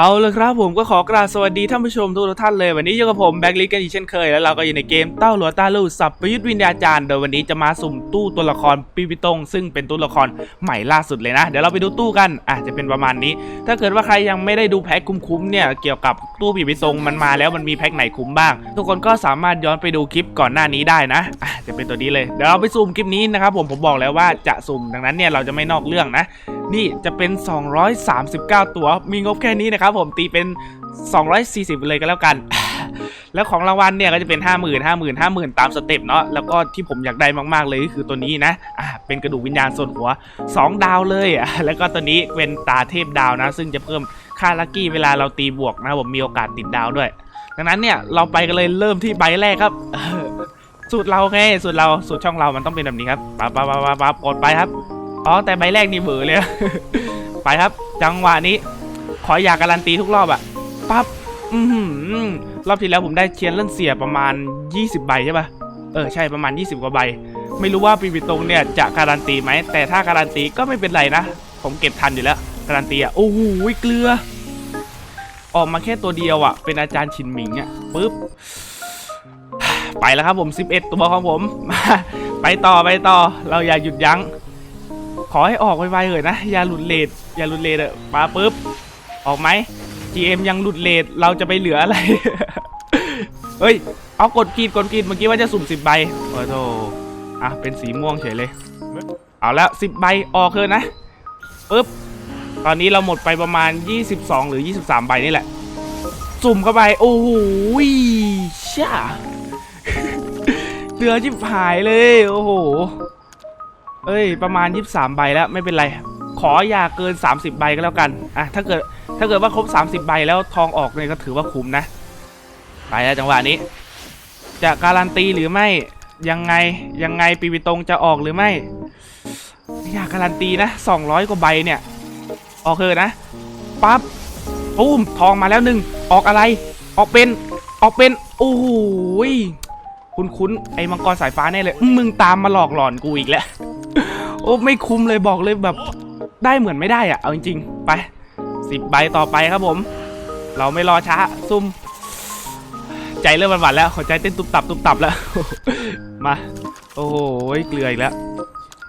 เอาเลยครับผมก็ขอกราบสวัสดีท่านผู้ชมทุกท่านเลย วันนี้อยู่กับผมแบ็กลิกกันอีกเช่นเคย แล้วเราก็อยู่ในเกมเต้าหลัวตาลู่สับประยุทธ์วิญญาจารย์ โดยวันนี้จะมาสุ่มตู้ตัวละครปีปิตงซึ่งเป็นตู้ละครใหม่ล่าสุดเลยนะ เดี๋ยวเราไปดูตู้กันอะจะเป็นประมาณนี้ ถ้าเกิดว่าใครยังไม่ได้ดูแพ็คคุ้มๆเนี่ยเกี่ยวกับตู้ปีปิตงมันมาแล้วมันมีแพ็คไหนคุ้มบ้าง ทุกคนก็สามารถย้อนไปดูคลิปก่อนหน้านี้ได้นะอะจะเป็นตัวนี้เลยเดี๋ยวเราไปซูมคลิปนี้นะครับผมผมบอกแล้วว่าจะสุ่มดังนั้นเนี่ยเราจะไม่นอกเรื่องนะ นี่จะเป็น 239 ตัว มีงบแค่นี้นะครับผมตีเป็น 240 เลยก็แล้วกัน แล้วของรางวัลเนี่ยก็จะเป็น 50,000 50,000 0 0ตามสเต็ปเนาะแล้วก็ที่ผมอยากได้มากๆเลยก็คือตัวนี้นะอ่าเป็นกระดูกวิญญาณส่วนหัว 2 ดาวเลยอะแล้วก็ตัวนี้เป็นตาเทพดาวนะ ซึ่งจะเพิ่มค่าลัคกี้เวลาเราตีบวกนะผมมีโอกาสติดดาวด้วยดังนั้นเนี่ยเราไปกันเลยเริ่มที่ใบแรกครับสูตรเราไงสูตรเราสูตรช่องเรามันต้องเป็นแบบนี้ครับปั๊บปั๊บปั๊บปั๊บปั๊บกดไปครับ อ๋อแต่ใบแรกนี่เบอเลย ไปครับ จังหวะนี้ ขออยากการันตีทุกรอบอะปั๊บอือหือรอบที่แล้วผมได้เชียนเล่นเสียประมาณ 20 ใบใช่ปะเออใช่ประมาณ 20 กว่าใบ ไม่รู้ว่าปีบิตงเนี่ยจะการันตีไหม แต่ถ้าการันตีก็ไม่เป็นไรนะ ผมเก็บทันอยู่แล้ว การันตีอะโอ้โหเกลือ ออกมาแค่ตัวเดียวอะเป็นอาจารย์ชินหมิงอะปึ๊บ ไปแล้วครับผม 11 ตัวของผม ไปต่อไปต่อ เราอย่าหยุดยั้ง ขอให้ออกไวๆเลยนะ อย่าหลุดเลทอย่าหลุดเลทอะมาปุ๊บ ออกไหม GM ยังหลุดเลทเราจะไปเหลืออะไร เฮ้ย เอากดกรีดกดกรีดเมื่อกี้ว่าจะสุ่ม10ใบโอ้โธอะ เป็นสีม่วงเฉยเลย เอาแล้ว10ใบออกเลยนะปุ๊บ ตอนนี้เราหมดไปประมาณ 22 หรือ 23 ใบนี่แหละ สุ่มเข้าไป โอ้โหช่าเหลือจิบหายเลย โอ้โห เอ้ย ประมาณ 23 ใบแล้วไม่เป็นไร ขออย่าเกิน 30 ใบก็แล้วกันอะถ้าเกิดถ้าเกิดว่าครบ 30 ใบแล้วทองออกเนี่ยก็ถือว่าคุ้มนะ ไปแล้วจังหวะนี้ จะการันตีหรือไม่ยังไงยังไงปีวิตงจะออกหรือไม่อยากการันตีนะ200 กว่าใบเนี่ยออกเถอะนะปั๊บปุ้มทองมาแล้วหนึ่งออกอะไร ออกเป็นออกเป็นโอ้โหยคุ้นไอ้มังกรสายฟ้าแน่เลย มึงตามมาหลอกหลอนกูอีกแล้ว อ้ไม่คุ้มเลยบอกเลยแบบได้เหมือนไม่ได้อะเอาจริงๆ ไปสิบใบต่อไปครับผม เราไม่รอช้า ซุ่ม ใจเริ่มหวั่นแล้วหัวใจเต้นตุบตับตุบตับแล้ว มา โอ้โหเกลืออีกแล้ว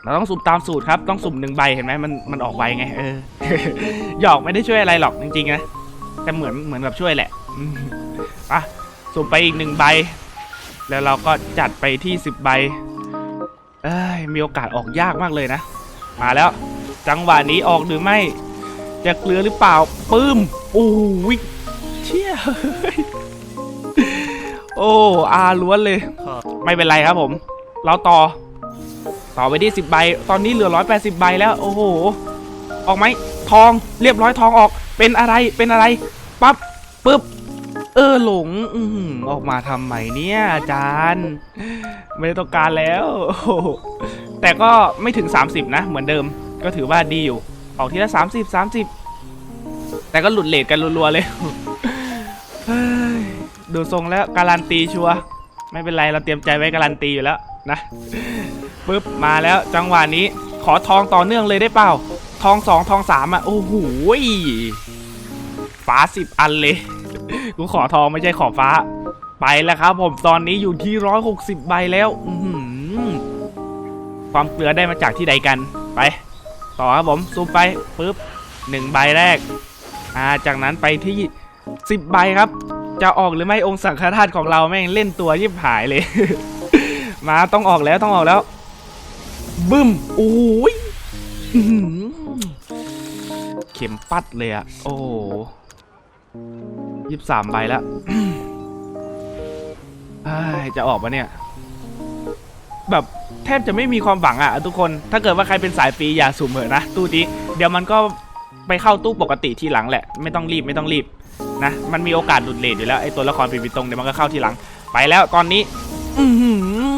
เราต้องสุ่มตามสูตรครับ ต้องสุ่มหนึ่งใบเห็นไหมมันมันออกไวไง เออ หยอกไม่ได้ช่วยอะไรหรอกจริงๆนะแต่เหมือนเหมือนแบบช่วยแหละอะสุ่มไปอีกหนึ่งใบ แล้วเราก็จัดไปที่สิบใบ เอ้ยมีโอกาสออกยากมากเลยนะ มาแล้ว จังหวะนี้ออกหรือไม่ จะเกลือหรือเปล่าปื้มโอ้ยเชี่ยโอ้อาล้วนเลย ไม่เป็นไรครับผม เราต่อ ต่อไปที่10ใบ ตอนนี้เหลือ180ใบแล้ว โอ้โห ออกไหมทองเรียบร้อยทองออก เป็นอะไรเป็นอะไรปั๊บปึ๊บ ออหลงอือออกมาทำใหม่เนี่ย อาจารย์ ไม่ได้ต้องการแล้ว แต่ก็ไม่ถึง 30 นะ เหมือนเดิม ก็ถือว่าดีอยู่ ออกทีละ 30 30 แต่ก็หลุดเลทกันรัวๆเลยเฮ้ยดูทรงแล้วการันตีชัวไม่เป็นไรเราเตรียมใจไว้การันตีอยู่แล้วนะปึ๊บมาแล้วจังหวะนี้ขอทองต่อเนื่องเลยได้เปล่า ทองสองทองสามอะ โอ้โหฟ้าสิบอันเลย กูขอทองไม่ใช่ขอฟ้า ไปแล้วครับ ผมตอนนี้อยู่ที่ร้อยหกสิบใบแล้วความเกลือได้มาจากที่ใดกันไป ต่อครับผมซูมไปปึ๊บหนึ่งใบแรกอ่าจากนั้นไปที่สิบใบครับ จะออกหรือไม่องค์สังฆราชของเราแม่งเล่นตัวยิบหายเลย มาต้องออกแล้วต้องออกแล้ว บึ้มโอ้ยเข็มปัดเลยอะโอ้ ยี่สามใบแล้วเอ้ยจะออกปะเนี่ย แบบแทบจะไม่มีความหวังอะทุกคน ถ้าเกิดว่าใครเป็นสายฟรีอย่าสุ่มเหอะนะตู้นี้เดี๋ยวมันก็ไปเข้าตู้ปกติทีหลังแหละ ไม่ต้องรีบไม่ต้องรีบนะ มันมีโอกาสหลุดเลทอยู่แล้วไอ้ตัวละครปีบิตรงเดี๋ยวมันก็เข้าทีหลัง ไปแล้วตอนนี้ อือหื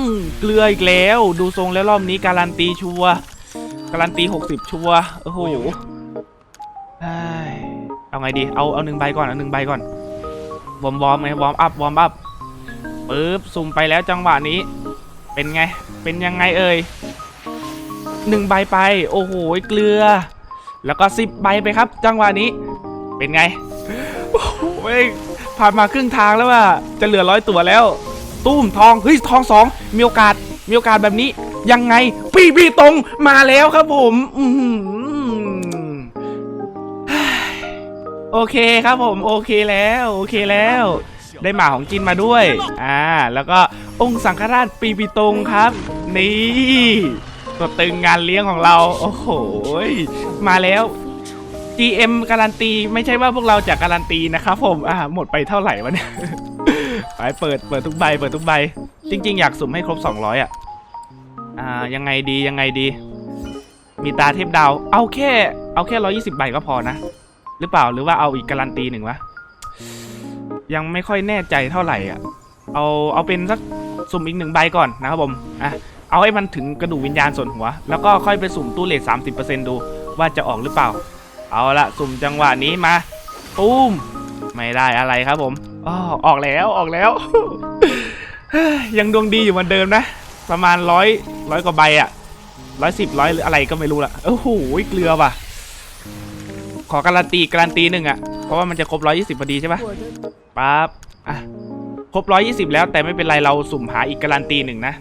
อเกลืออีกแล้ว ดูทรงแล้วรอบนี้การันตีชัวร์การันตี 60 ชัวร์โอ้โหเอ้ยเอาไงดี เอาเอาหนึ่งใบก่อนเอาหนึ่งใบก่อน วอร์มวอร์มไงวอร์มอัพวอร์มอัพปึ๊บสุ่มไปแล้วจังหวะนี้ เป็นไง เป็นยังไงเอ่ยหนึ่งใบไป โอ้โหเกลือ แล้วก็สิบใบไปครับ จังหวะนี้ เป็นไงโอ้ยผ่านมาครึ่งทางแล้วว่าจะเหลือร้อยตัวแล้ว ตุ้มทองเฮ้ยทองสองมีโอกาสมีโอกาสแบบนี้ ยังไง ปีบีตรงมาแล้วครับผม อื โอเคครับผมโอเคแล้วโอเคแล้ว ได้หมาของจินมาด้วย อ่า แล้วก็องค์สังฆราชปีปีตงครับ นี่ตัวตึงงานเลี้ยงของเรา โอ้โหมาแล้ว GM การันตีไม่ใช่ว่าพวกเราจะการันตีนะครับผมอ่าหมดไปเท่าไหร่วะเนี่ยไปเปิดเปิดทุกใบเปิดทุกใบ จริง ๆ อยากสุ่มให้ครบ 200 อะ อ่ายังไงดียังไงดี มีตาเทพดาว เอาแค่ เอาแค่ 120 ใบก็พอนะ หรือเปล่าหรือว่าเอาอีกการันตีหนึ่งวะยังไม่ค่อยแน่ใจเท่าไหร่อะเอาเอาเป็นสักสุ่มอีกหนึ่งใบก่อนนะครับผมอะเอาให้มันถึงกระดูกวิญญาณส่วนหัว แล้วก็ค่อยไปสุ่มตู้เลท30%ดูว่าจะออกหรือเปล่า เอาละสุ่มจังหวะนี้มาตูมไม่ได้อะไรครับผมอ๋อออกแล้วออกแล้ว ยังดวงดีอยู่เหมือนเดิมนะ ประมาณร้อยร้อยกว่าใบอะร้อยสิบร้อยหรืออะไรก็ไม่รู้ละโอ้โหเกลือว่ะ ขอการันตีการันตีหนึ่งอะเพราะว่ามันจะครบร้อยี่สิบพอดีใช่ปะปั๊บอะครบร้อยี่สิบแล้วแต่ไม่เป็นไรเราสุ่มหาอีกการันตีหนึ่งนะ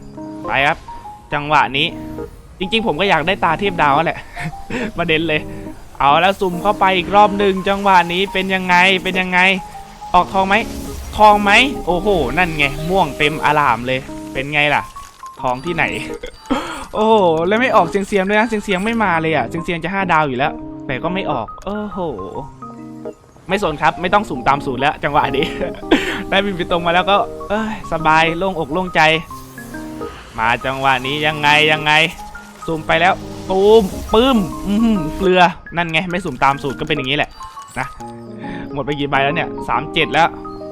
ไปครับ จังหวะนี้ จริง ๆ ผมก็อยากได้ตาเทพดาวแหละประเด็นเลย เอาแล้วสุ่มเข้าไปอีกรอบหนึ่งจังหวะนี้เป็นยังไงเป็นยังไง ออกทองไหมทองไหมโอ้โห นั่นไง ม่วงเต็มอารามเลย เป็นไงล่ะ ทองที่ไหน โอ้โห แล้วไม่ออกเสียงเสียงด้วยนะเสียงเสียงไม่มาเลยอะเสียงเสียงจะห้าดาวอยู่แล้ว แต่ก็ไม่ออก โอ้โห ไม่สนครับ ไม่ต้องสุ่มตามสูตรแล้ว จังหวะนี้ ได้บินไปตรงมาแล้วก็ เอ้ยสบายโล่งอกโล่งใจ มาจังหวะนี้ยังไงยังไง สุ่มไปแล้วตูมปื้มอือหือเกลือนั่นไง ไม่สุ่มตามสูตรก็เป็นอย่างนี้แหละนะหมดไปกี่ใบแล้วเนี่ยสามเจ็ดแล้ว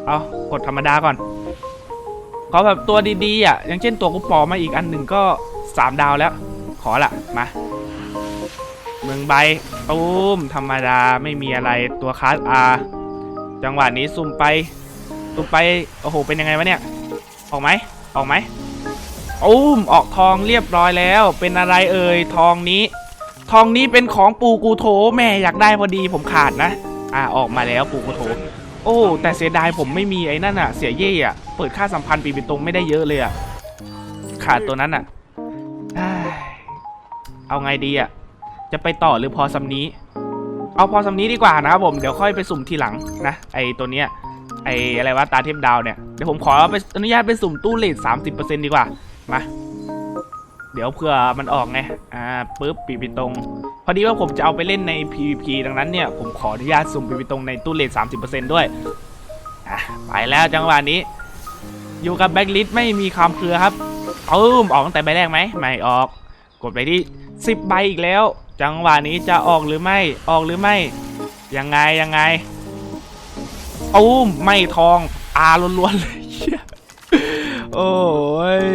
เอากดธรรมดาก่อนขอแบบตัวดีๆอะอย่างเช่นตัวกุปปอมาอีกอันหนึ่งก็สามดาวแล้ว ขอละมา เมืองใบตูมธรรมดาไม่มีอะไรตัวคลาสอาจังหวะนี้สุ่มไปสุ่มไปโอ้โหเป็นยังไงวะเนี่ย ออกไหมออกไหมอุ้มออกทองเรียบร้อยแล้ว เป็นอะไรเอ่ยทองนี้ ทองนี้เป็นของปูกูโถแม่อยากได้พอดีผมขาดนะ อ่าออกมาแล้วปูกูโถโอ้ แต่เสียดายผมไม่มีไอ้นั่นอะเสียเย่อะเปิดค่าสัมพันธ์ปีเป็นตรงไม่ได้เยอะเลยอะขาดตัวนั้นอะเอ้ยเอาไงดีอะ จะไปต่อหรือพอสำนี้ เอาพอสำนี้ดีกว่านะครับผม เดี๋ยวค่อยไปสุ่มทีหลังนะ ไอตัวเนี้ย ไออะไรวะตาเทพดาวเนี่ย เดี๋ยวผมขอไปอนุญาตไปสุ่มตู้เลทสามสิบเปอร์เซ็นต์ดีกว่า มา เดี๋ยวเผื่อมันออกไง อ่าปุ๊บปีปีตรง พอดีว่าผมจะเอาไปเล่นใน PVP ดังนั้นเนี่ยผมขออนุญาตสุ่มปีปีตรงในตู้เลทสามสิบเปอร์เซ็นต์ด้วย อะไปแล้วจังหวะนี้ อยู่กับแบ็กลิสไม่มีความเครือครับอืมออกตั้งแต่ใบแรกไหมไม่ออก กดไปที่สิบใบอีกแล้ว จังหวะนี้จะออกหรือไม่ออกหรือไม่ ยังไงยังไงตูมไม่ทองอาล้วนๆเลยโอ้ย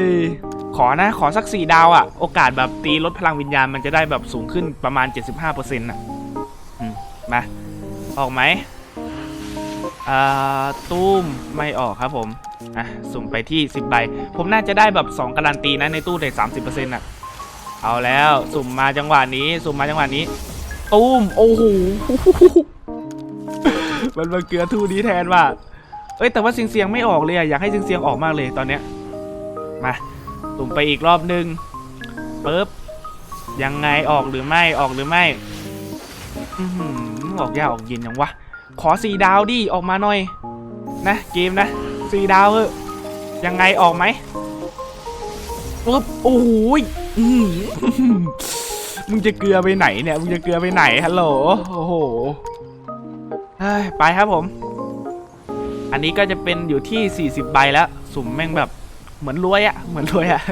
ขอนะขอสักสี่ดาวอะ่ะ โอกาสแบบตีลดพลังวิญญาณมันจะได้แบบสูงขึ้นประมาณ 75%อะอืมมา ออกไหมอ่าตุ้มไม่ออกครับผม อะ สุ่มไปที่ 10 ใบ ผมน่าจะได้แบบ 2 การันตีนะในตู้ได้30%อะ เอาแล้วสุ่มมาจังหวะนี้ สุ่มมาจังหวะนี้ตุ้มโอ้โหมันมาเกลือทูนี้แทนว่ะเอ้ยแต่ว่าเสียงเสียงไม่ออกเลยอะอยากให้เสียงเสียงออกมากเลยตอนเนี้ยมาสุ่มไปอีกรอบนึงปึ๊บยังไงออกหรือไม่ออกหรือไม่อือออกยากออกเย็นยังวะขอสี่ดาวดิออกมาหน่อย นะเกมนะสี่ดาวเอยังไงออกไหม ปึ๊บโอ้โหยอื้อหือมึงจะเกลือไปไหนเนี่ย มึงจะเกลือไปไหนฮัลโหล โอ้โหเฮ้ยไปครับผม อันนี้ก็จะเป็นอยู่ที่ 40 ใบแล้ว สุ่มแม่งแบบเหมือนรวยอะเหมือนรวยอะ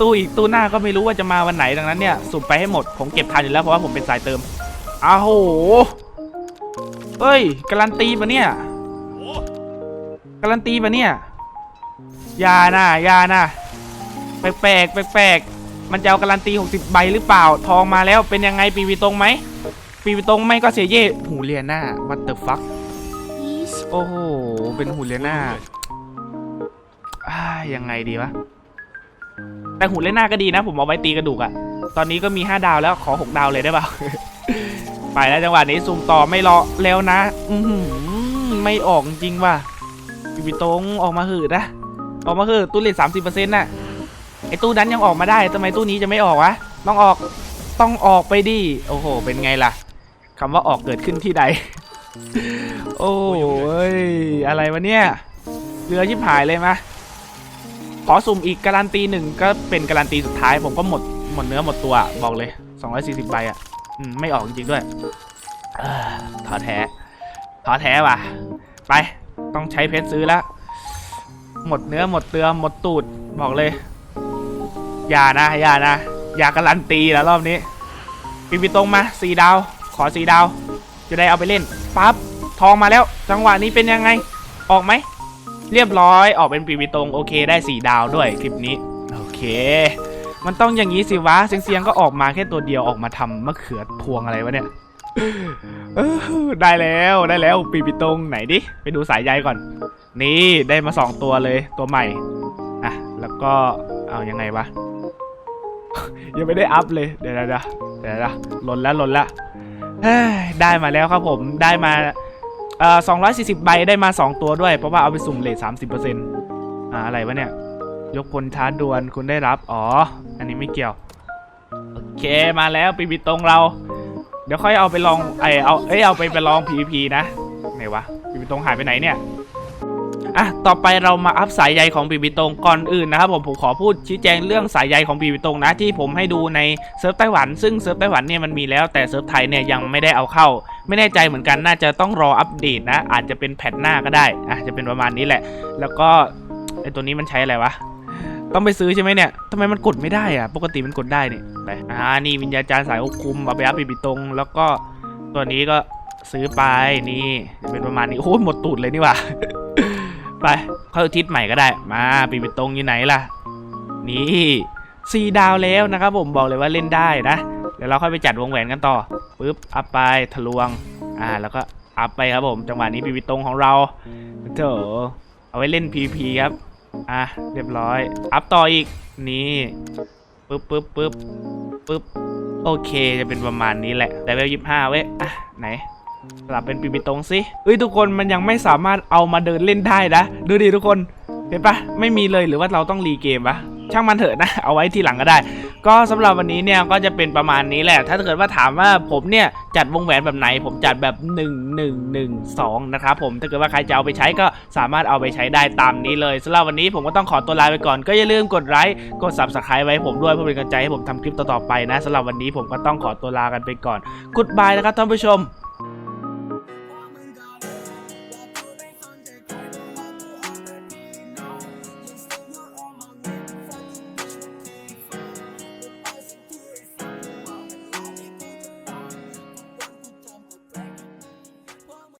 ตู้อีกตู้หน้าก็ไม่รู้ว่าจะมาวันไหนดังนั้นเนี่ยสุ่มไปให้หมด ผมเก็บทันอยู่แล้วเพราะว่าผมเป็นสายเติมอ้าวโหเฮ้ย การันตีปะเนี่ยการันตีปะเนี่ยอยานะอยานะ แปลกๆแปลกๆมันจะเอาการันตี 60 ใบหรือเปล่า ทองมาแล้วเป็นยังไงปีวีตรงไหมปีวีตรงไม่ก็เสียเย่หูเลียน่า what the fuck โอ้โห เป็นหูเลียน่าอ่ายังไงดีวะแต่หูเลียน่าก็ดีนะ ผมเอาไว้ตีกระดูกอะตอนนี้ก็มี 5 ดาวแล้วขอ 6 ดาวเลยได้เปล่าไปแล้วจังหวะนี้สุ่มต่อไม่รอแล้วนะ อืไม่ออกจริงว่ะพี่ปิตงออกมาหืดนะออกมาหืดตู้เลทสามสิบเปอร์เซ็นต์น่ะ อตู้นั้นยังออกมาได้ทำไมตู้นี้จะไม่ออกวะต้องออกต้องออกไปดิโอ้โห เป็นไงล่ะคำว่าออกเกิดขึ้นที่ใด โอ้ยอะไรวะเนี่ยเรือชิบหายเลยมะขอสุ่มอีกการันตีหนึ่งก็เป็นการันตีสุดท้าย ผมก็หมดหมดเนื้อหมดตัวบอกเลย 240ใบอะอืมไม่ออกจริงๆด้วยเอ้อแท้ท้อแท้ว่ะ ไปต้องใช้เพชรซื้อแล้วหมดเนื้อหมดเตือหมดตูดบอกเลย อย่านะอย่านะ อย่าการันตีแล้วรอบนี้ปีปีตรงมาสี่ดาว ขอสี่ดาว จะได้เอาไปเล่นปั๊บทองมาแล้ว จังหวะนี้เป็นยังไง ออกไหม เรียบร้อยออกเป็นปีปีตรงโอเคได้สี่ดาวด้วยคลิปนี้โอเค มันต้องอย่างนี้สิวะเสียงเสียงๆก็ออกมาแค่ตัวเดียวออกมาทำมะเขือพวงอะไรวะเนี่ยได้แล้วได้แล้วปีปีตรงไหนดิไปดูสายใยก่อน นี่ได้มาสองตัวเลยตัวใหม่อะแล้วก็เอายังไงวะ ยังไม่ได้อัพเลย เดี๋ยวเดี๋ยวเดี๋ยวเดี๋ยวนะหล่นแล้วหล่นแล้วได้มาแล้วครับผมได้มาเอ่อ240ใบได้มา2ตัวด้วย เพราะว่าเอาไปสุ่มเลท30%อ่าอะไรวะเนี่ย ยกพลท้าดวลคุณได้รับ อ๋อ อันนี้ไม่เกี่ยว โอเคมาแล้วปีบิตรงเรา เดี๋ยวค่อยเอาไปลองไอเอาเอ้ยเอาไปไปลอง PVP นะไหนวะปีบิตรงหายไปไหนเนี่ย อะต่อไปเรามาอัพสายใยของปีบิตรงก่อนอื่นนะครับผมผมขอพูดชี้แจงเรื่องสายใยของปีบิตรงนะที่ผมให้ดูในเซิร์ฟไต้หวัน ซึ่งเซิร์ฟไต้หวันเนี่ยมันมีแล้วแต่เซิร์ฟไทยเนี่ยยังไม่ได้เอาเข้า ไม่แน่ใจเหมือนกันน่าจะต้องรออัปเดตนะ อาจจะเป็นแพทหน้าก็ได้อะจะเป็นประมาณนี้แหละ แล้วก็ไอตัวนี้มันใช้อะไรวะต้องไปซื้อใช่ไหมเนี่ยทำไมมันกดไม่ได้อะปกติมันกดได้เนี่ยไปอ่านี่วิญญาจารย์สายควบคุมเอาไปอัพปีบิตรงแล้วก็ตัวนี้ก็ซื้อไปนี่จะเป็นประมาณนี้โอ้หมดตูดเลยนี่ว่า ไป เข้าทิศใหม่ก็ได้ มาปีบิตรงอยู่ไหนล่ะ นี่สี่ดาวแล้วนะครับผมบอกเลยว่าเล่นได้นะ เดี๋ยวเราค่อยไปจัดวงแหวนกันต่อปึ๊บอัพไปทะลวง อ่า แล้วก็อัพไปครับผม จังหวะนี้ปีบิตรงของเราเถอะเอาไว้เล่น PVP ครับ อะ เรียบร้อย อัพต่ออีก นี่ปึ๊บปึ๊บปึ๊บปึ๊บโอเค จะเป็นประมาณนี้แหละ แต่เวลยี่ห้าเว้ย อะ ไหน สลับเป็นปีบิตรงสิเอ้ยทุกคนมันยังไม่สามารถเอามาเดินเล่นได้นะ ดูดิทุกคนเห็นปะไม่มีเลยหรือว่าเราต้องรีเกมปะช่างมันเถอะนะ เอาไว้ทีหลังก็ได้ ก็สำหรับวันนี้เนี่ยก็จะเป็นประมาณนี้แหละ ถ้าเกิดว่าถามว่าผมเนี่ยจัดวงแหวนแบบไหน ผมจัดแบบ 1 1 1 2 นะครับผม ถ้าเกิดว่าใครจะเอาไปใช้ก็สามารถเอาไปใช้ได้ตามนี้เลยสำหรับวันนี้ผมก็ต้องขอตัวลาไปก่อน ก็อย่าลืมกดไลค์ กด subscribe ไว้ผมด้วยเพื่อเป็นกำลังใจให้ผมทำคลิปต่อๆไปนะสำหรับวันนี้ผมก็ต้องขอตัวลากันไปก่อน g ุ o บายนะครับท่านผู้ชม